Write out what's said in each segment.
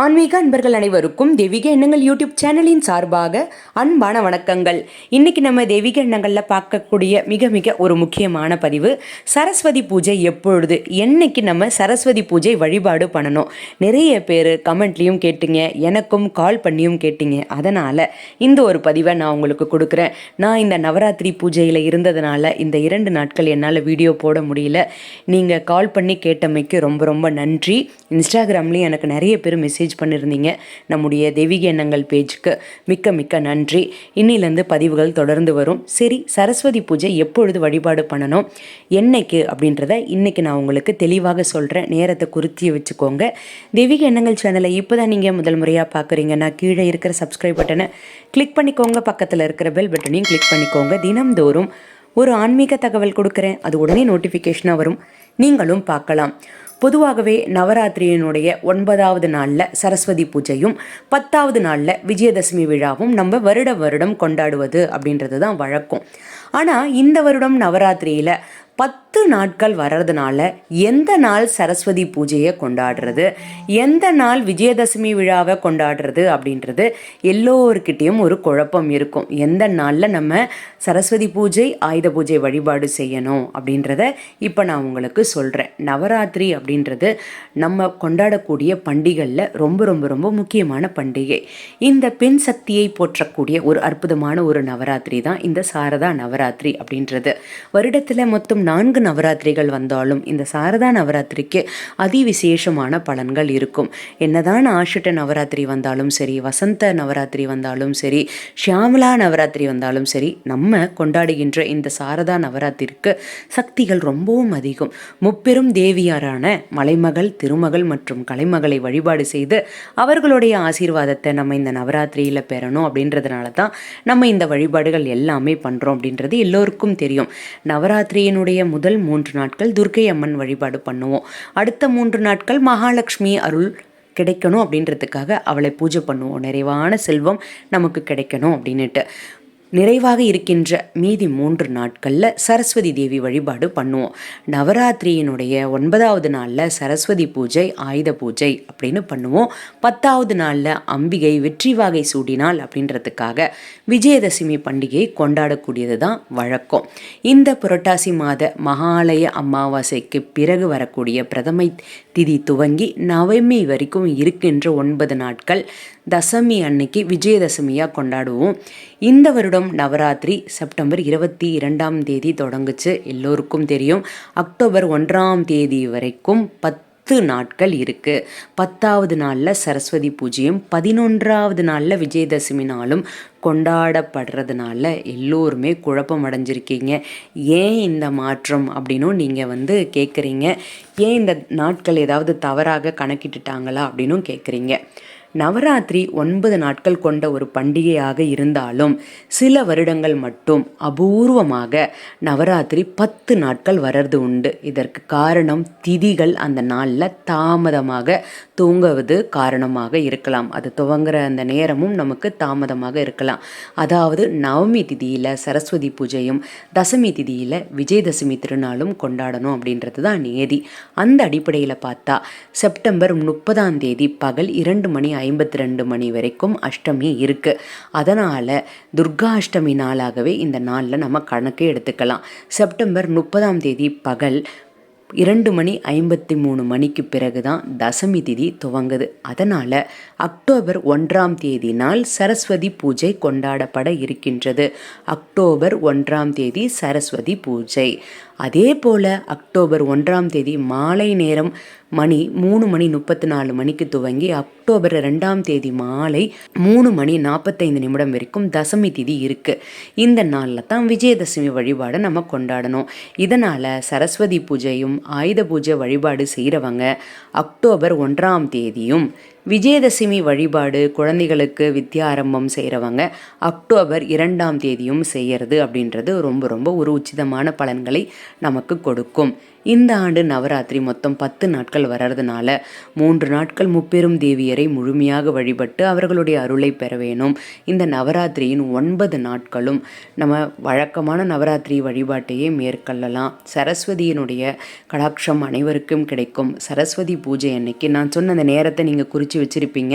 ஆன்மீக அன்பர்கள் அனைவருக்கும் தெய்வீக எண்ணங்கள் யூடியூப் சேனலின் சார்பாக அன்பான வணக்கங்கள். இன்னைக்கு நம்ம தெய்வீக எண்ணங்களில் பார்க்கக்கூடிய மிக மிக ஒரு முக்கியமான பதிவு சரஸ்வதி பூஜை எப்பொழுது என்னைக்கு நம்ம சரஸ்வதி பூஜை வழிபாடு பண்ணணும்? நிறைய பேர் கமெண்ட்லேயும் கேட்டீங்க எனக்கும் கால் பண்ணியும் கேட்டீங்க. அதனால் இந்த ஒரு பதிவை நான் உங்களுக்கு கொடுக்குறேன். நான் இந்த நவராத்திரி பூஜையில் இருந்ததுனால இந்த இரண்டு நாட்கள் என்னால் வீடியோ போட முடியல. நீங்கள் கால் பண்ணி கேட்டமைக்கு ரொம்ப ரொம்ப நன்றி. இன்ஸ்டாகிராம்லேயும் எனக்கு நிறைய பேர் மெசேஜ் பண்ணியிருந்தீங்க நம்முடைய தெய்வீக எண்ணங்கள் பேஜுக்கு மிக்க மிக்க நன்றி. இன்னிலேருந்து பதிவுகள் தொடர்ந்து வரும். சரி சரஸ்வதி பூஜை எப்பொழுது வழிபாடு பண்ணணும்? என்னைக்கு? அப்படின்றத இன்றைக்கி நான் உங்களுக்கு தெளிவாக சொல்கிறேன் நேரத்தை குறித்து வச்சுக்கோங்க. தெய்வீக எண்ணங்கள் சேனலை இப்போ தான் நீங்கள் முதல் முறையாக பார்க்குறீங்கன்னா கீழே இருக்கிற சப்ஸ்கிரைப் பட்டனை கிளிக் பண்ணிக்கோங்க. பக்கத்தில் இருக்கிற பெல் பட்டனையும் கிளிக் பண்ணிக்கோங்க. தினம்தோறும் ஒரு ஆன்மீக தகவல் கொடுக்குறேன். அது உடனே நோட்டிஃபிகேஷனாக வரும். நீங்களும் பார்க்கலாம். பொதுவாகவே நவராத்திரியினுடைய ஒன்பதாவது நாளில் சரஸ்வதி பூஜையும் பத்தாவது நாளில் விஜயதசமி விழாவும் நம்ம வருட வருடம் கொண்டாடுவது அப்படின்றது தான் வழக்கம். ஆனால் இந்த வருடம் நவராத்திரியில் பத்து நாட்கள் வர்றதுனால எந்த நாள் சரஸ்வதி பூஜையை கொண்டாடுறது? எந்த நாள் விஜயதசமி விழாவை கொண்டாடுறது அப்படின்றது எல்லோருக்கிட்டேயும் ஒரு குழப்பம் இருக்கும். எந்த நாளில் நம்ம சரஸ்வதி பூஜை ஆயுத பூஜை வழிபாடு செய்யணும் அப்படின்றத இப்போ நான் உங்களுக்கு சொல்கிறேன் நவராத்திரி அப்படின்றது நம்ம கொண்டாடக்கூடிய பண்டிகைகளில் ரொம்ப ரொம்ப ரொம்ப முக்கியமான பண்டிகை. இந்த பெண் சக்தியை போற்றக்கூடிய ஒரு அற்புதமான ஒரு நவராத்திரி தான் இந்த சாரதா நவராத்திரி அப்படின்றது. வருடத்தில் மொத்தம் நான்கு நவராத்திரிகள் வந்தாலும் இந்த சாரதா நவராத்திரிக்கு அதிவிசேஷமான பலன்கள் இருக்கும். என்னதான் ஆஷிட்ட நவராத்திரி வந்தாலும் சரி வசந்த நவராத்திரி வந்தாலும் சரி ஷியாமலா நவராத்திரி வந்தாலும் சரி நம்ம கொண்டாடுகின்ற இந்த சாரதா நவராத்திரிக்கு சக்திகள் ரொம்பவும் அதிகம். முப்பெரும் தேவியாரான மலைமகள் திருமகள் மற்றும் கலைமகளை வழிபாடு செய்து அவர்களுடைய ஆசீர்வாதத்தை நம்ம இந்த நவராத்திரியில் பெறணும் அப்படின்றதுனால தான் நம்ம இந்த வழிபாடுகள் எல்லாமே பண்ணுறோம் அப்படின்றது எல்லோருக்கும் தெரியும். நவராத்திரியினுடைய முதல் மூன்று நாட்கள் துர்க்கை அம்மன் வழிபாடு பண்ணுவோம். அடுத்த மூன்று நாட்கள் மகாலட்சுமி அருள் கிடைக்கணும் அப்படின்றதுக்காக அவளை பூஜை பண்ணுவோம். நிறைவான செல்வம் நமக்கு கிடைக்கணும் அப்படின்னுட்டு. நிறைவாக இருக்கின்ற மீதி மூன்று நாட்களில் சரஸ்வதி தேவி வழிபாடு பண்ணுவோம். நவராத்திரியினுடைய ஒன்பதாவது நாளில் சரஸ்வதி பூஜை ஆயுத பூஜை அப்படின்னு பண்ணுவோம். பத்தாவது நாளில் அம்பிகை வெற்றி வாகை சூடினாள் அப்படின்றதுக்காக விஜயதசமி பண்டிகை கொண்டாடக்கூடியது தான் வழக்கம். இந்த புரட்டாசி மாத மகாலய அமாவாசைக்கு பிறகு வரக்கூடிய பிரதமை திதி துவங்கி நவமி வரைக்கும் இருக்கின்ற ஒன்பது நாட்கள் தசமி அன்னைக்கு விஜயதசமியாக கொண்டாடுவோம். இந்த வருடம் நவராத்திரி செப்டம்பர் இருபத்தி இரண்டாம் தேதி தொடங்குச்சு. எல்லோருக்கும் தெரியும். அக்டோபர் ஒன்றாம் தேதி வரைக்கும் பத்து நாட்கள் இருக்குது பத்தாவது நாளில் சரஸ்வதி பூஜையும் பதினொன்றாவது நாளில் விஜயதசமி நாளும் கொண்டாடப்படுறதுனால எல்லோருமே குழப்பம் அடைஞ்சிருக்கீங்க. ஏன் இந்த மாற்றம் அப்படின்னும் நீங்கள் வந்து கேட்குறீங்க ஏன் இந்த நாட்கள் ஏதாவது தவறாக கணக்கிட்டுட்டாங்களா அப்படின்னும் கேட்குறீங்க நவராத்திரி ஒன்பது நாட்கள் கொண்ட ஒரு பண்டிகையாக இருந்தாலும் சில வருடங்கள் மட்டும் அபூர்வமாக நவராத்திரி பத்து நாட்கள் வர்றது உண்டு. இதற்கு காரணம் திதிகள். அந்த நாளில் தாமதமாக தூங்குவது காரணமாக இருக்கலாம். அது துவங்குற அந்த நேரமும் நமக்கு தாமதமாக இருக்கலாம். அதாவது நவமி திதியில் சரஸ்வதி பூஜையும் தசமி திதியில் விஜயதசமி திருநாளும் கொண்டாடணும் அப்படின்றது தான் நியதி. அந்த அடிப்படையில் பார்த்தா செப்டம்பர் முப்பதாம் தேதி பகல் இரண்டு மணி ஐம்பத்தி ரெண்டு மணி வரைக்கும் அஷ்டமி இருக்குது அதனால் துர்கா அஷ்டமி நாளாகவே இந்த நாளில் நம்ம கணக்கை எடுத்துக்கலாம். செப்டம்பர் முப்பதாம் தேதி பகல் இரண்டு மணி ஐம்பத்தி மூணு மணிக்கு பிறகு தான் தசமி திதி துவங்குது. அதனால் அக்டோபர் ஒன்றாம் தேதி நாள் சரஸ்வதி பூஜை கொண்டாடப்பட இருக்கின்றது. அக்டோபர் ஒன்றாம் தேதி சரஸ்வதி பூஜை. அதே போல் அக்டோபர் ஒன்றாம் தேதி மாலை நேரம் மணி மூணு மணி முப்பத்தி நாலு மணிக்கு துவங்கி அக்டோபர் ரெண்டாம் தேதி மாலை மூணு மணி நாற்பத்தைந்து நிமிடம் வரைக்கும் தசமி திதி இருக்குது இந்த நாளில் தான் விஜயதசமி வழிபாடை நம்ம கொண்டாடணும். இதனால் சரஸ்வதி பூஜையும் ஆயுத பூஜை வழிபாடு செய்கிறவங்க அக்டோபர் ஒன்றாம் தேதியும் விஜயதசமி வழிபாடு குழந்தைகளுக்கு வித்யாரம்பம் செய்கிறவங்க அக்டோபர் இரண்டாம் தேதியும் செய்கிறது அப்படின்றது ரொம்ப ரொம்ப ஒரு உச்சிதமான பலன்களை நமக்கு கொடுக்கும். இந்த ஆண்டு நவராத்திரி மொத்தம் பத்து நாட்கள் வர்றதுனால மூன்று நாட்கள் முப்பெரும் தேவியரை முழுமையாக வழிபட்டு அவர்களுடைய அருளை பெற வேணும். இந்த நவராத்திரியின் ஒன்பது நாட்களும் நம்ம வழக்கமான நவராத்திரி வழிபாட்டையே மேற்கொள்ளலாம். சரஸ்வதியினுடைய கடாட்சம் அனைவருக்கும் கிடைக்கும். சரஸ்வதி பூஜை அன்னைக்கு நான் சொன்ன அந்த நேரத்தை நீங்கள் குறித்து வச்சுருப்பீங்க.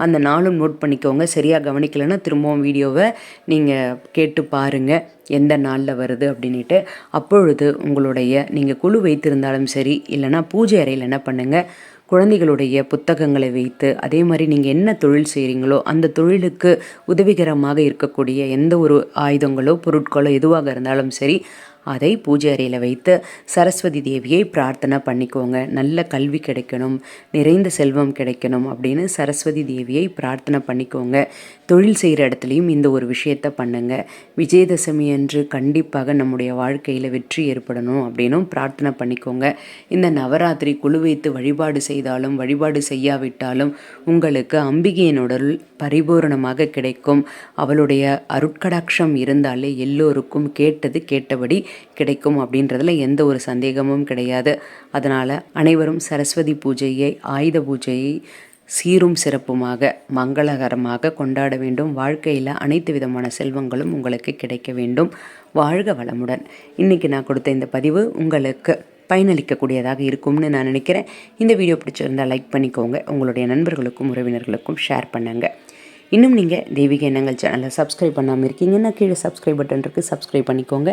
அந்த நாளும் நோட் பண்ணிக்கோங்க. சரியாக கவனிக்கலைன்னா திரும்பவும் வீடியோவை நீங்கள் கேட்டு பாருங்கள் எந்த நாளில் வருது அப்படின்ட்டு அப்பொழுது உங்களுடைய நீங்கள் குழு வைத்திருந்தாலும் சரி இல்லைனா பூஜை அறையில் என்ன பண்ணுங்கள் குழந்தைகளுடைய புத்தகங்களை வைத்து அதே மாதிரி நீங்கள் என்ன தொழில் செய்கிறீங்களோ அந்த தொழிலுக்கு உதவிகரமாக இருக்கக்கூடிய எந்த ஒரு ஆயுதங்களோ பொருட்களோ எதுவாக இருந்தாலும் சரி அதை பூஜை அறையில் வைத்து சரஸ்வதி தேவியை பிரார்த்தனை பண்ணிக்கோங்க. நல்ல கல்வி கிடைக்கணும் நிறைந்த செல்வம் கிடைக்கணும் அப்படின்னு சரஸ்வதி தேவியை பிரார்த்தனை பண்ணிக்கோங்க. தொழில் செய்கிற இடத்துலையும் இந்த ஒரு விஷயத்தை பண்ணுங்க. விஜயதசமி அன்று கண்டிப்பாக நம்முடைய வாழ்க்கையில் வெற்றி ஏற்படணும் அப்படின்னும் பிரார்த்தனை பண்ணிக்கோங்க. இந்த நவராத்திரி குழு வைத்து வழிபாடு செய்தாலும் வழிபாடு செய்யாவிட்டாலும் உங்களுக்கு அம்பிகையினுடல் பரிபூரணமாக கிடைக்கும். அவளுடைய அருட்கடாட்சம் இருந்தாலே எல்லோருக்கும் கேட்டது கேட்டபடி கிடைக்கும் அப்படின்றதுல எந்த ஒரு சந்தேகமும் கிடையாது. அதனால் அனைவரும் சரஸ்வதி பூஜையை ஆயுத பூஜையை சீரும் சிறப்புமாக மங்களகரமாக கொண்டாட வேண்டும். வாழ்க்கையில் அனைத்து விதமான செல்வங்களும் உங்களுக்கு கிடைக்க வேண்டும். வாழ்க வளமுடன். இன்றைக்கி நான் கொடுத்த இந்த பதிவு உங்களுக்கு பயனளிக்கக்கூடியதாக இருக்கும்னு நான் நினைக்கிறேன். இந்த வீடியோ பிடிச்சிருந்தால் லைக் பண்ணிக்கோங்க. உங்களுடைய நண்பர்களுக்கும் உறவினர்களுக்கும் ஷேர் பண்ணுங்கள் இன்னும் நீங்கள் தெய்வீக எண்ணங்கள் சேனலை சப்ஸ்கிரைப் பண்ணாமல் இருக்கீங்கன்னா கீழே சப்ஸ்கிரைப் பட்டன் இருக்குது சப்ஸ்கிரைப் பண்ணிக்கோங்க.